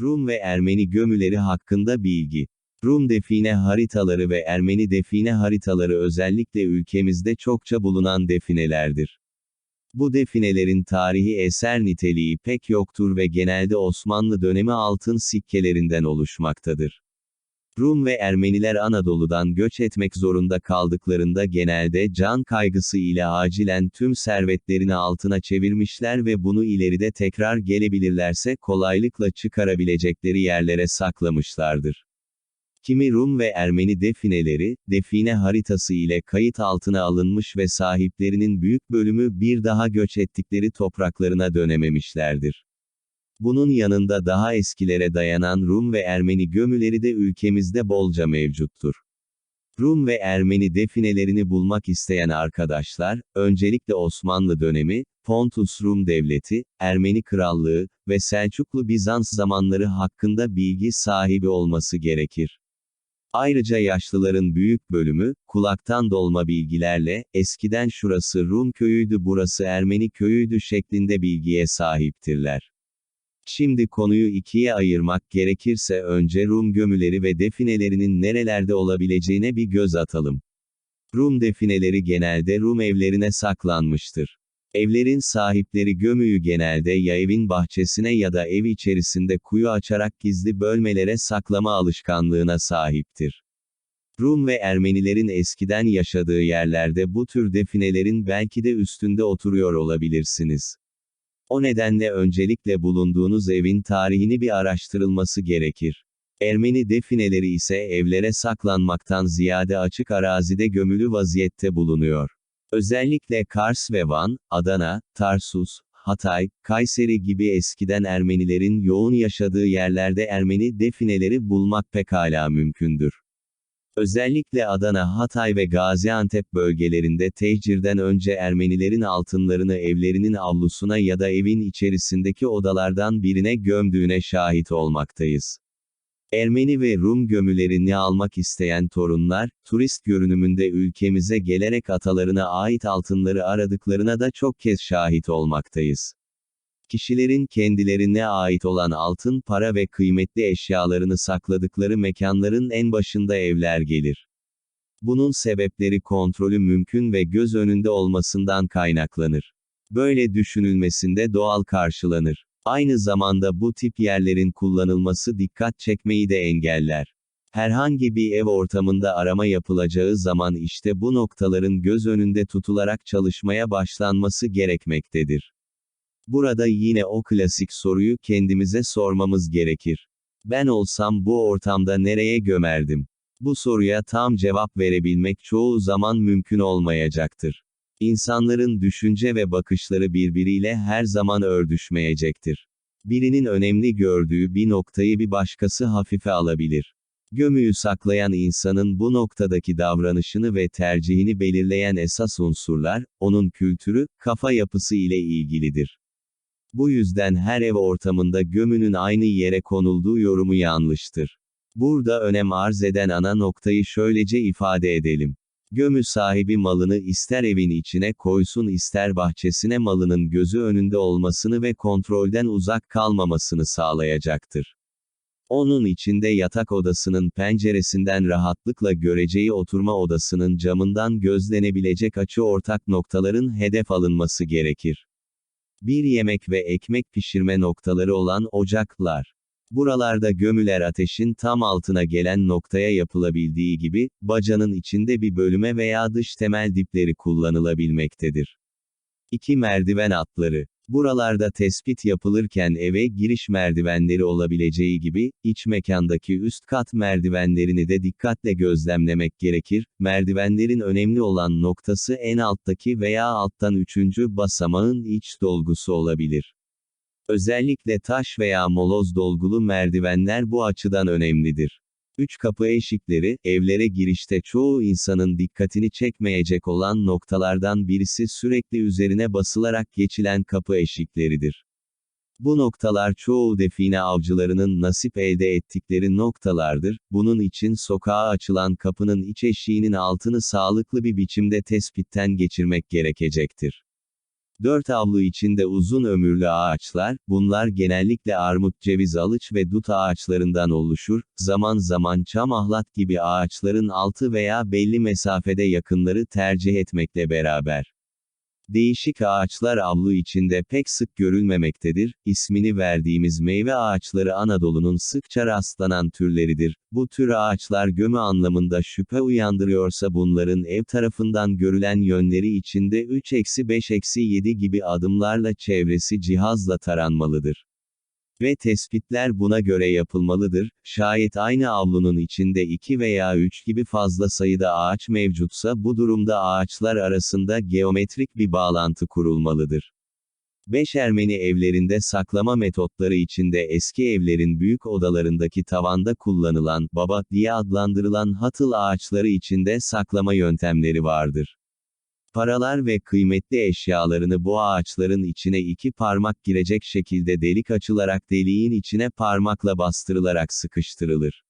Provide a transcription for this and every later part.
Rum ve Ermeni gömüleri hakkında bilgi. Rum define haritaları ve Ermeni define haritaları özellikle ülkemizde çokça bulunan definelerdir. Bu definelerin tarihi eser niteliği pek yoktur ve genelde Osmanlı dönemi altın sikkelerinden oluşmaktadır. Rum ve Ermeniler Anadolu'dan göç etmek zorunda kaldıklarında genelde can kaygısı ile acilen tüm servetlerini altına çevirmişler ve bunu ileride tekrar gelebilirlerse kolaylıkla çıkarabilecekleri yerlere saklamışlardır. Kimi Rum ve Ermeni defineleri, define haritası ile kayıt altına alınmış ve sahiplerinin büyük bölümü bir daha göç ettikleri topraklarına dönememişlerdir. Bunun yanında daha eskilere dayanan Rum ve Ermeni gömüleri de ülkemizde bolca mevcuttur. Rum ve Ermeni definelerini bulmak isteyen arkadaşlar, öncelikle Osmanlı dönemi, Pontus Rum Devleti, Ermeni Krallığı ve Selçuklu Bizans zamanları hakkında bilgi sahibi olması gerekir. Ayrıca yaşlıların büyük bölümü, kulaktan dolma bilgilerle, eskiden şurası Rum köyüydü burası Ermeni köyüydü şeklinde bilgiye sahiptirler. Şimdi konuyu ikiye ayırmak gerekirse önce Rum gömüleri ve definelerinin nerelerde olabileceğine bir göz atalım. Rum defineleri genelde Rum evlerine saklanmıştır. Evlerin sahipleri gömüyü genelde ya evin bahçesine ya da ev içerisinde kuyu açarak gizli bölmelere saklama alışkanlığına sahiptir. Rum ve Ermenilerin eskiden yaşadığı yerlerde bu tür definelerin belki de üstünde oturuyor olabilirsiniz. O nedenle öncelikle bulunduğunuz evin tarihini bir araştırılması gerekir. Ermeni defineleri ise evlere saklanmaktan ziyade açık arazide gömülü vaziyette bulunuyor. Özellikle Kars ve Van, Adana, Tarsus, Hatay, Kayseri gibi eskiden Ermenilerin yoğun yaşadığı yerlerde Ermeni defineleri bulmak pekala mümkündür. Özellikle Adana, Hatay ve Gaziantep bölgelerinde tehcirden önce Ermenilerin altınlarını evlerinin avlusuna ya da evin içerisindeki odalardan birine gömdüğüne şahit olmaktayız. Ermeni ve Rum gömülerini almak isteyen torunlar, turist görünümünde ülkemize gelerek atalarına ait altınları aradıklarına da çok kez şahit olmaktayız. Kişilerin kendilerine ait olan altın para ve kıymetli eşyalarını sakladıkları mekanların en başında evler gelir. Bunun sebepleri kontrolü mümkün ve göz önünde olmasından kaynaklanır. Böyle düşünülmesinde doğal karşılanır. Aynı zamanda bu tip yerlerin kullanılması dikkat çekmeyi de engeller. Herhangi bir ev ortamında arama yapılacağı zaman işte bu noktaların göz önünde tutularak çalışmaya başlanması gerekmektedir. Burada yine o klasik soruyu kendimize sormamız gerekir. Ben olsam bu ortamda nereye gömerdim? Bu soruya tam cevap verebilmek çoğu zaman mümkün olmayacaktır. İnsanların düşünce ve bakışları birbiriyle her zaman ördüşmeyecektir. Birinin önemli gördüğü bir noktayı bir başkası hafife alabilir. Gömüyü saklayan insanın bu noktadaki davranışını ve tercihini belirleyen esas unsurlar, onun kültürü, kafa yapısı ile ilgilidir. Bu yüzden her ev ortamında gömünün aynı yere konulduğu yorumu yanlıştır. Burada önem arz eden ana noktayı şöylece ifade edelim. Gömü sahibi malını ister evin içine koysun ister bahçesine malının gözü önünde olmasını ve kontrolden uzak kalmamasını sağlayacaktır. Onun içinde yatak odasının penceresinden rahatlıkla göreceği oturma odasının camından gözlenebilecek açı ortak noktaların hedef alınması gerekir. Bir yemek ve ekmek pişirme noktaları olan ocaklar. Buralarda gömüler ateşin tam altına gelen noktaya yapılabildiği gibi, bacanın içinde bir bölüme veya dış temel dipleri kullanılabilmektedir. 2 merdiven atları. Buralarda tespit yapılırken eve giriş merdivenleri olabileceği gibi, iç mekandaki üst kat merdivenlerini de dikkatle gözlemlemek gerekir. Merdivenlerin önemli olan noktası en alttaki veya alttan üçüncü basamağın iç dolgusu olabilir. Özellikle taş veya moloz dolgulu merdivenler bu açıdan önemlidir. Üç kapı eşikleri, evlere girişte çoğu insanın dikkatini çekmeyecek olan noktalardan birisi sürekli üzerine basılarak geçilen kapı eşikleridir. Bu noktalar çoğu define avcılarının nasip elde ettikleri noktalardır, bunun için sokağa açılan kapının iç eşiğinin altını sağlıklı bir biçimde tespitten geçirmek gerekecektir. Dört avlu içinde uzun ömürlü ağaçlar, bunlar genellikle armut, ceviz, alıç ve dut ağaçlarından oluşur, zaman zaman çam ahlat gibi ağaçların altı veya belli mesafede yakınları tercih etmekle beraber. Değişik ağaçlar avlu içinde pek sık görülmemektedir, ismini verdiğimiz meyve ağaçları Anadolu'nun sıkça rastlanan türleridir. Bu tür ağaçlar gömü anlamında şüphe uyandırıyorsa bunların ev tarafından görülen yönleri içinde 3-5-7 gibi adımlarla çevresi cihazla taranmalıdır. Ve tespitler buna göre yapılmalıdır, şayet aynı avlunun içinde 2 veya 3 gibi fazla sayıda ağaç mevcutsa bu durumda ağaçlar arasında geometrik bir bağlantı kurulmalıdır. 5 Ermeni evlerinde saklama metotları içinde eski evlerin büyük odalarındaki tavanda kullanılan, baba, diye adlandırılan hatıl ağaçları içinde saklama yöntemleri vardır. Paralar ve kıymetli eşyalarını bu ağaçların içine iki parmak girecek şekilde delik açılarak deliğin içine parmakla bastırılarak sıkıştırılır.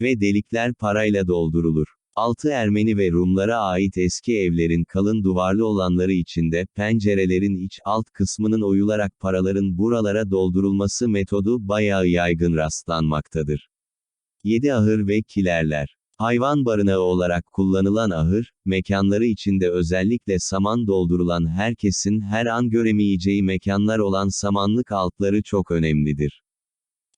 Ve delikler parayla doldurulur. Altı Ermeni ve Rumlara ait eski evlerin kalın duvarlı olanları içinde, pencerelerin iç alt kısmının oyularak paraların buralara doldurulması metodu bayağı yaygın rastlanmaktadır. 7 Ahır ve Kilerler Hayvan barınağı olarak kullanılan ahır, mekanları içinde özellikle saman doldurulan herkesin her an göremeyeceği mekanlar olan samanlık altları çok önemlidir.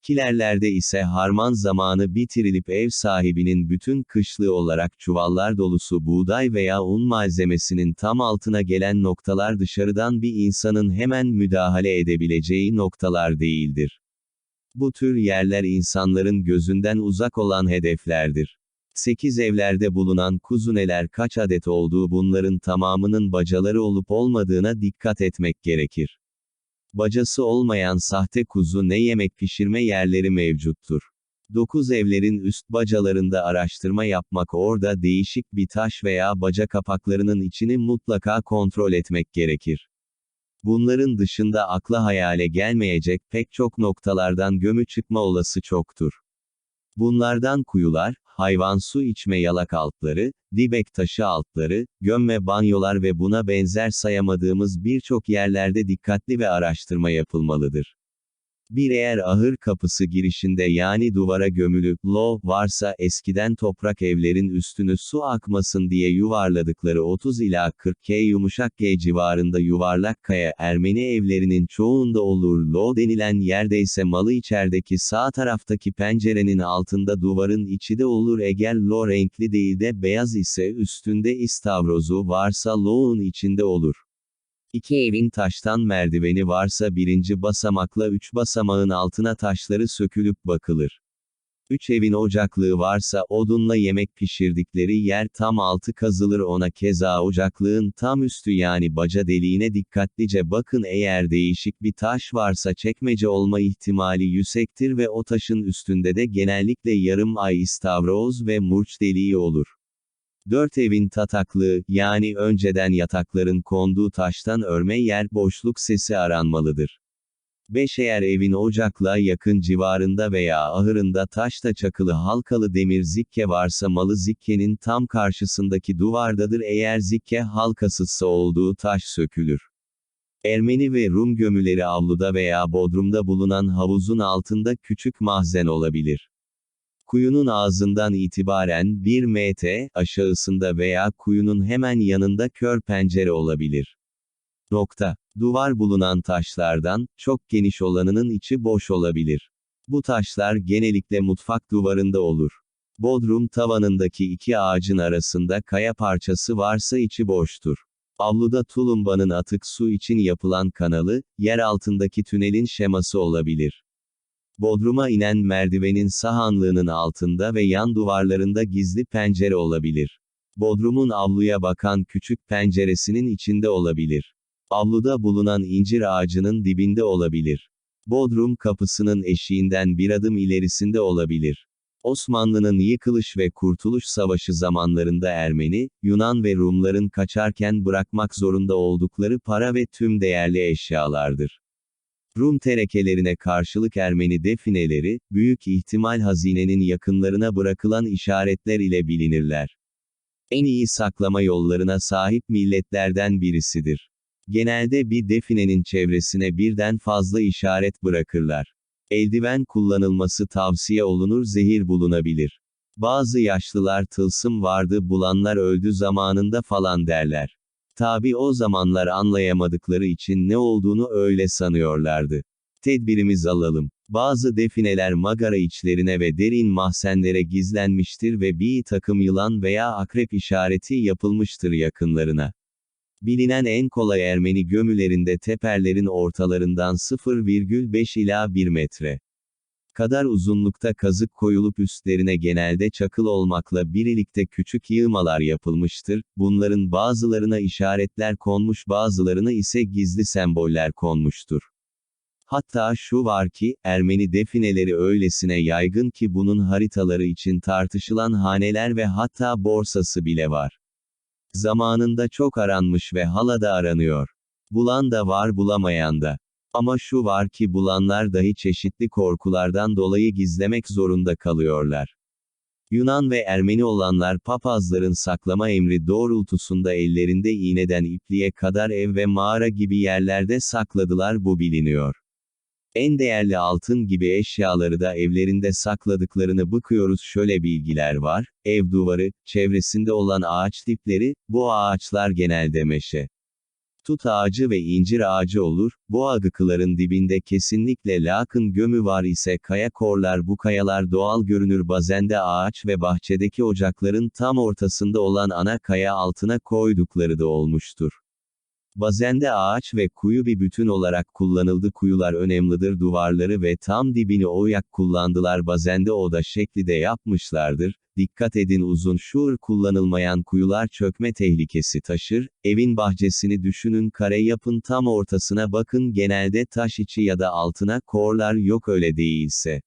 Kilerlerde ise harman zamanı bitirilip ev sahibinin bütün kışlığı olarak çuvallar dolusu buğday veya un malzemesinin tam altına gelen noktalar dışarıdan bir insanın hemen müdahale edebileceği noktalar değildir. Bu tür yerler insanların gözünden uzak olan hedeflerdir. 8 evlerde bulunan kuzuneler kaç adet olduğu bunların tamamının bacaları olup olmadığına dikkat etmek gerekir. Bacası olmayan sahte kuzu ne yemek pişirme yerleri mevcuttur. 9 evlerin üst bacalarında araştırma yapmak orada değişik bir taş veya baca kapaklarının içini mutlaka kontrol etmek gerekir. Bunların dışında akla hayale gelmeyecek pek çok noktalardan gömü çıkma olası çoktur. Bunlardan kuyular, hayvan su içme yalak altları, dibek taşı altları, gömme banyolar ve buna benzer sayamadığımız birçok yerlerde dikkatli ve araştırma yapılmalıdır. Bir eğer ahır kapısı girişinde yani duvara gömülü, lo, varsa eskiden toprak evlerin üstünü su akmasın diye yuvarladıkları 30 ila 40 K yumuşak G civarında yuvarlak kaya Ermeni evlerinin çoğunda olur lo denilen yerde ise malı içerideki sağ taraftaki pencerenin altında duvarın içi de olur eğer lo renkli değil de beyaz ise üstünde istavrozu varsa lo'un içinde olur. İki evin taştan merdiveni varsa birinci basamakla üç basamağın altına taşları sökülüp bakılır. Üç evin ocaklığı varsa odunla yemek pişirdikleri yer tam altı kazılır ona keza ocaklığın tam üstü yani baca deliğine dikkatlice bakın eğer değişik bir taş varsa çekmece olma ihtimali yüksektir ve o taşın üstünde de genellikle yarım ay istavroz ve murç deliği olur. Dört evin tataklığı, yani önceden yatakların konduğu taştan örme yer boşluk sesi aranmalıdır. 5 eğer evin ocakla yakın civarında veya ahırında taşta çakılı halkalı demir zikke varsa malı zikkenin tam karşısındaki duvardadır eğer zikke halkasızsa olduğu taş sökülür. Ermeni ve Rum gömüleri avluda veya bodrumda bulunan havuzun altında küçük mahzen olabilir. Kuyunun ağzından itibaren 1 mt aşağısında veya kuyunun hemen yanında kör pencere olabilir. Nokta. Duvar bulunan taşlardan, çok geniş olanının içi boş olabilir. Bu taşlar genellikle mutfak duvarında olur. Bodrum tavanındaki iki ağacın arasında kaya parçası varsa içi boştur. Avluda tulumbanın atık su için yapılan kanalı, yer altındaki tünelin şeması olabilir. Bodruma inen merdivenin sahanlığının altında ve yan duvarlarında gizli pencere olabilir. Bodrumun avluya bakan küçük penceresinin içinde olabilir. Avluda bulunan incir ağacının dibinde olabilir. Bodrum kapısının eşiğinden bir adım ilerisinde olabilir. Osmanlı'nın yıkılış ve kurtuluş savaşı zamanlarında Ermeni, Yunan ve Rumların kaçarken bırakmak zorunda oldukları para ve tüm değerli eşyalardır. Rum terekelerine karşılık Ermeni defineleri, büyük ihtimal hazinenin yakınlarına bırakılan işaretler ile bilinirler. En iyi saklama yollarına sahip milletlerden birisidir. Genelde bir definenin çevresine birden fazla işaret bırakırlar. Eldiven kullanılması tavsiye olunur zehir bulunabilir. Bazı yaşlılar tılsım vardı bulanlar öldü zamanında falan derler. Tabi o zamanlar anlayamadıkları için ne olduğunu öyle sanıyorlardı. Tedbirimiz alalım. Bazı defineler magara içlerine ve derin mahzenlere gizlenmiştir ve bir takım yılan veya akrep işareti yapılmıştır yakınlarına. Bilinen en kolay Ermeni gömülerinde teperlerin ortalarından 0,5 ila 1 metre kadar uzunlukta kazık koyulup üstlerine genelde çakıl olmakla birlikte küçük yığmalar yapılmıştır, bunların bazılarına işaretler konmuş bazılarına ise gizli semboller konmuştur. Hatta şu var ki, Ermeni defineleri öylesine yaygın ki bunun haritaları için tartışılan haneler ve hatta borsası bile var. Zamanında çok aranmış ve hala da aranıyor. Bulan da var bulamayan da. Ama şu var ki bulanlar dahi çeşitli korkulardan dolayı gizlemek zorunda kalıyorlar. Yunan ve Ermeni olanlar papazların saklama emri doğrultusunda ellerinde iğneden ipliğe kadar ev ve mağara gibi yerlerde sakladılar bu biliniyor. En değerli altın gibi eşyaları da evlerinde sakladıklarını bakıyoruz şöyle bilgiler var, ev duvarı, çevresinde olan ağaç tipleri, bu ağaçlar genelde meşe. Tut ağacı ve incir ağacı olur, bu agıkıların dibinde kesinlikle lakın gömü var ise kaya korlar bu kayalar doğal görünür bazende ağaç ve bahçedeki ocakların tam ortasında olan ana kaya altına koydukları da olmuştur. Bazende ağaç ve kuyu bir bütün olarak kullanıldı kuyular önemlidir duvarları ve tam dibini oyak kullandılar bazende oda şekli de yapmışlardır, dikkat edin uzun şuur kullanılmayan kuyular çökme tehlikesi taşır, evin bahçesini düşünün kare yapın tam ortasına bakın genelde taş içi ya da altına korlar yok öyle değilse.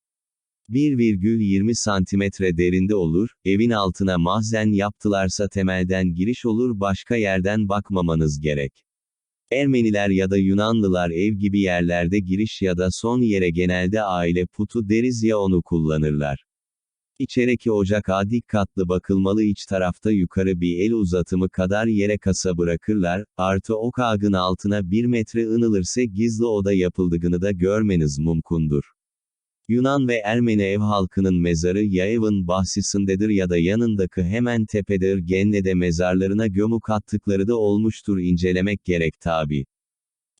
1,20 santimetre derinde olur, evin altına mahzen yaptılarsa temelden giriş olur başka yerden bakmamanız gerek. Ermeniler ya da Yunanlılar ev gibi yerlerde giriş ya da son yere genelde aile putu deriz ya onu kullanırlar. İçereki ocak adi katlı bakılmalı iç tarafta yukarı bir el uzatımı kadar yere kasa bırakırlar, artı o kağın altına bir metre ınılırsa gizli oda yapıldığını da görmeniz mumkundur. Yunan ve Ermeni ev halkının mezarı ya evin bahçesindedir ya da yanındaki hemen tepedir genelde mezarlarına gömük attıkları da olmuştur incelemek gerek tabi.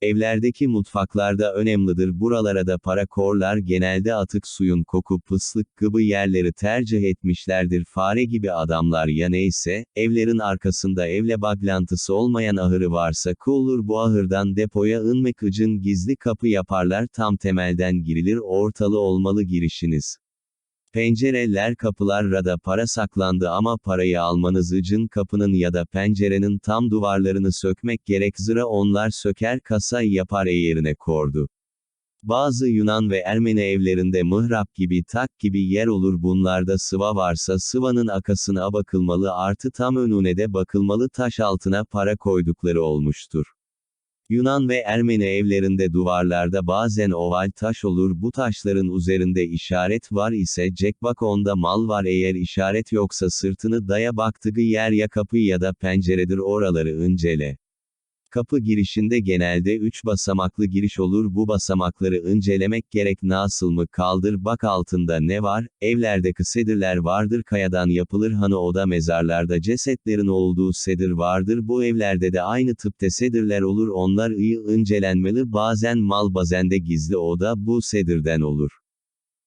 Evlerdeki mutfaklarda önemlidir. Buralara da para korlar. Genelde atık suyun koku pıslık gibi yerleri tercih etmişlerdir. Fare gibi adamlar ya neyse, evlerin arkasında evle baglantısı olmayan ahırı varsa ku olur bu ahırdan depoya ınmek ıcın gizli kapı yaparlar. Tam temelden girilir ortalı olmalı girişiniz. Pencereler kapılar rada para saklandı ama parayı almanız için kapının ya da pencerenin tam duvarlarını sökmek gerek zıra onlar söker kasa yapar yerine kordu. Bazı Yunan ve Ermeni evlerinde mıhrap gibi tak gibi yer olur bunlarda sıva varsa sıvanın akasına bakılmalı artı tam önüne de bakılmalı taş altına para koydukları olmuştur. Yunan ve Ermeni evlerinde duvarlarda bazen oval taş olur bu taşların üzerinde işaret var ise cekbak onda mal var eğer işaret yoksa sırtını daya baktığı yer ya kapı ya da penceredir oraları incele. Kapı girişinde genelde 3 basamaklı giriş olur. Bu basamakları incelemek gerek. Nasıl mı? Kaldır. Bak altında ne var, evlerdeki sedirler vardır. Kayadan yapılır. Hanı oda mezarlarda cesetlerin olduğu sedir vardır. Bu evlerde de aynı tıpte sedirler olur. Onlar iyi incelenmeli. Bazen mal bazende gizli oda. Bu sedirden olur.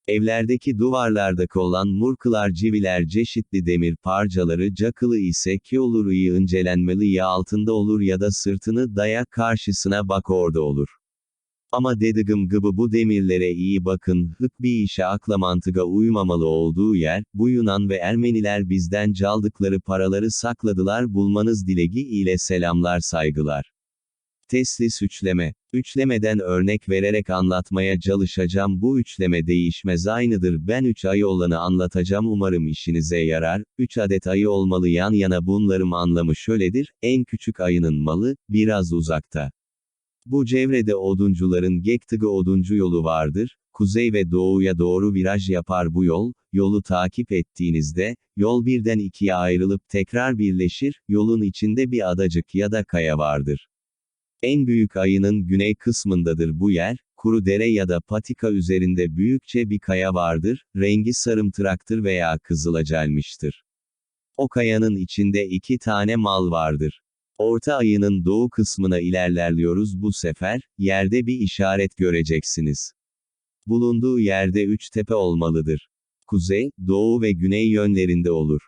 Evlerdeki duvarlardaki olan murkılar civiler çeşitli demir parçaları cakılı ise ki olur iyi incelenmeli ya altında olur ya da sırtını dayak karşısına bak orada olur. Ama dediğim gibi bu demirlere iyi bakın, hık bir işe akla mantıga uymamalı olduğu yer, bu Yunan ve Ermeniler bizden çaldıkları paraları sakladılar bulmanız dilegi ile selamlar saygılar. Teslis üçleme. Üçlemeden örnek vererek anlatmaya çalışacağım. Bu üçleme değişmez. Aynıdır. Ben 3 ayı olanı anlatacağım. Umarım işinize yarar, 3 adet ayı olmalı. Yan yana bunların anlamı şöyledir, en küçük ayının malı, biraz uzakta. Bu cevrede oduncuların Gektıgı oduncu yolu vardır, kuzey ve doğuya doğru viraj yapar bu yol, yolu takip ettiğinizde, yol birden ikiye ayrılıp tekrar birleşir, yolun içinde bir adacık ya da kaya vardır. En büyük ayının güney kısmındadır bu yer, kuru dere ya da patika üzerinde büyükçe bir kaya vardır, rengi sarımtıraktır veya kızılacelmiştir. O kayanın içinde iki tane mal vardır. Orta ayının doğu kısmına ilerlerliyoruz bu sefer, yerde bir işaret göreceksiniz. Bulunduğu yerde üç tepe olmalıdır. Kuzey, doğu ve güney yönlerinde olur.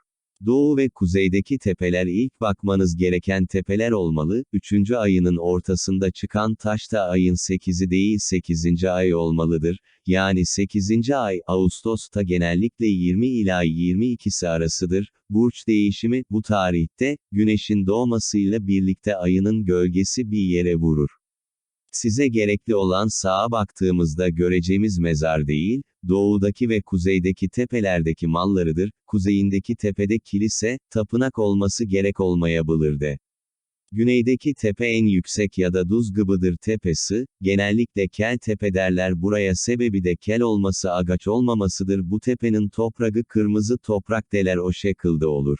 Doğu ve kuzeydeki tepeler ilk bakmanız gereken tepeler olmalı, 3. ayının ortasında çıkan taş da ayın 8'i değil 8. ay olmalıdır, yani 8. ay Ağustos'ta genellikle 20 ila 22'si arasıdır, burç değişimi, bu tarihte, güneşin doğmasıyla birlikte ayının gölgesi bir yere vurur. Size gerekli olan sağa baktığımızda göreceğimiz mezar değil, doğudaki ve kuzeydeki tepelerdeki mallarıdır, kuzeyindeki tepede kilise, tapınak olması gerek olmayabilir de. Güneydeki tepe en yüksek ya da Duzgıbıdır tepesi, genellikle kel tepe derler buraya sebebi de kel olması agaç olmamasıdır bu tepenin toprağı kırmızı toprak deler o şekilde olur.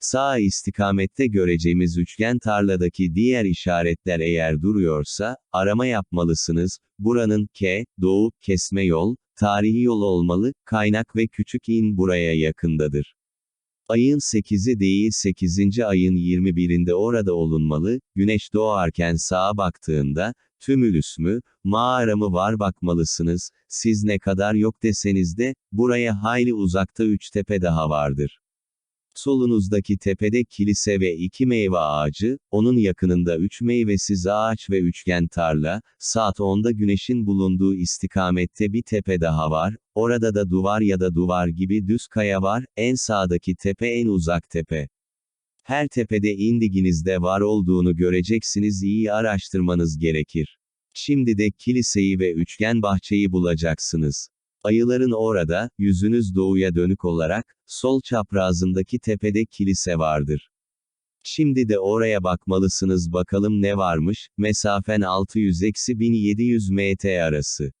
Sağ istikamette göreceğimiz üçgen tarladaki diğer işaretler eğer duruyorsa, arama yapmalısınız, buranın K, doğu, kesme yol, tarihi yol olmalı, kaynak ve küçük in buraya yakındadır. Ayın 8'i değil 8. ayın 21'inde orada olunmalı, güneş doğarken sağa baktığında, tümülüs mü, mağara mı var bakmalısınız, siz ne kadar yok deseniz de, buraya hayli uzakta üç tepe daha vardır. Solunuzdaki tepede kilise ve iki meyve ağacı, onun yakınında üç meyvesiz ağaç ve üçgen tarla, saat 10'da güneşin bulunduğu istikamette bir tepe daha var, orada da duvar ya da duvar gibi düz kaya var, en sağdaki tepe en uzak tepe. Her tepede indiginizde var olduğunu göreceksiniz iyi araştırmanız gerekir. Şimdi de kiliseyi ve üçgen bahçeyi bulacaksınız. Ayıların orada, yüzünüz doğuya dönük olarak, sol çaprazındaki tepede kilise vardır. Şimdi de oraya bakmalısınız bakalım ne varmış, mesafen 600-1700 mt arası.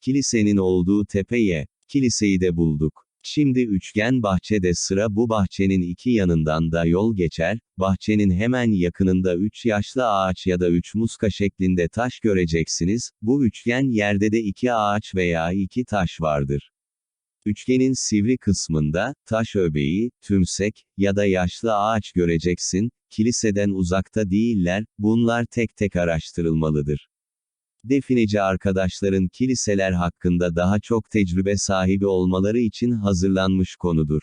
Kilisenin olduğu tepeye, kiliseyi de bulduk. Şimdi üçgen bahçede sıra bu bahçenin iki yanından da yol geçer, bahçenin hemen yakınında üç yaşlı ağaç ya da üç muska şeklinde taş göreceksiniz, bu üçgen yerde de iki ağaç veya iki taş vardır. Üçgenin sivri kısmında, taş öbeği, tümsek, ya da yaşlı ağaç göreceksin, kiliseden uzakta değiller, bunlar tek tek araştırılmalıdır. Defineci arkadaşların kiliseler hakkında daha çok tecrübe sahibi olmaları için hazırlanmış konudur.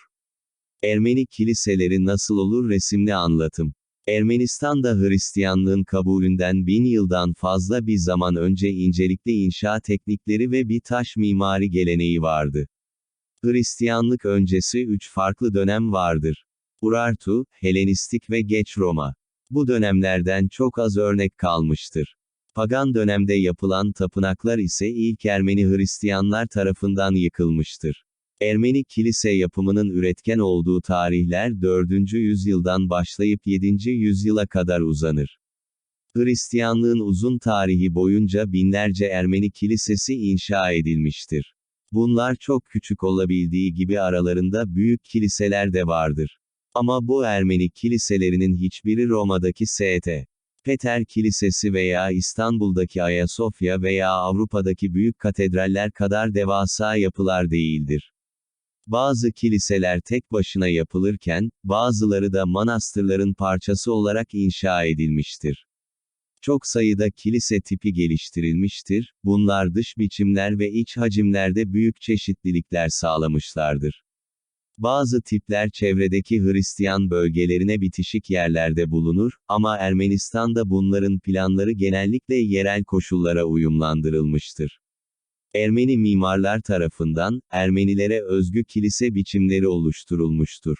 Ermeni kiliseleri nasıl olur resimli anlatım. Ermenistan'da Hristiyanlığın kabulünden bin yıldan fazla bir zaman önce incelikli inşa teknikleri ve bir taş mimari geleneği vardı. Hristiyanlık öncesi üç farklı dönem vardır. Urartu, Helenistik ve Geç Roma. Bu dönemlerden çok az örnek kalmıştır. Pagan dönemde yapılan tapınaklar ise ilk Ermeni Hristiyanlar tarafından yıkılmıştır. Ermeni kilise yapımının üretken olduğu tarihler 4. yüzyıldan başlayıp 7. yüzyıla kadar uzanır. Hristiyanlığın uzun tarihi boyunca binlerce Ermeni kilisesi inşa edilmiştir. Bunlar çok küçük olabildiği gibi aralarında büyük kiliseler de vardır. Ama bu Ermeni kiliselerinin hiçbiri Roma'daki St. Peter Kilisesi veya İstanbul'daki Ayasofya veya Avrupa'daki büyük katedraller kadar devasa yapılar değildir. Bazı kiliseler tek başına yapılırken, bazıları da manastırların parçası olarak inşa edilmiştir. Çok sayıda kilise tipi geliştirilmiştir, bunlar dış biçimler ve iç hacimlerde büyük çeşitlilikler sağlamışlardır. Bazı tipler çevredeki Hristiyan bölgelerine bitişik yerlerde bulunur, ama Ermenistan'da bunların planları genellikle yerel koşullara uyumlandırılmıştır. Ermeni mimarlar tarafından, Ermenilere özgü kilise biçimleri oluşturulmuştur.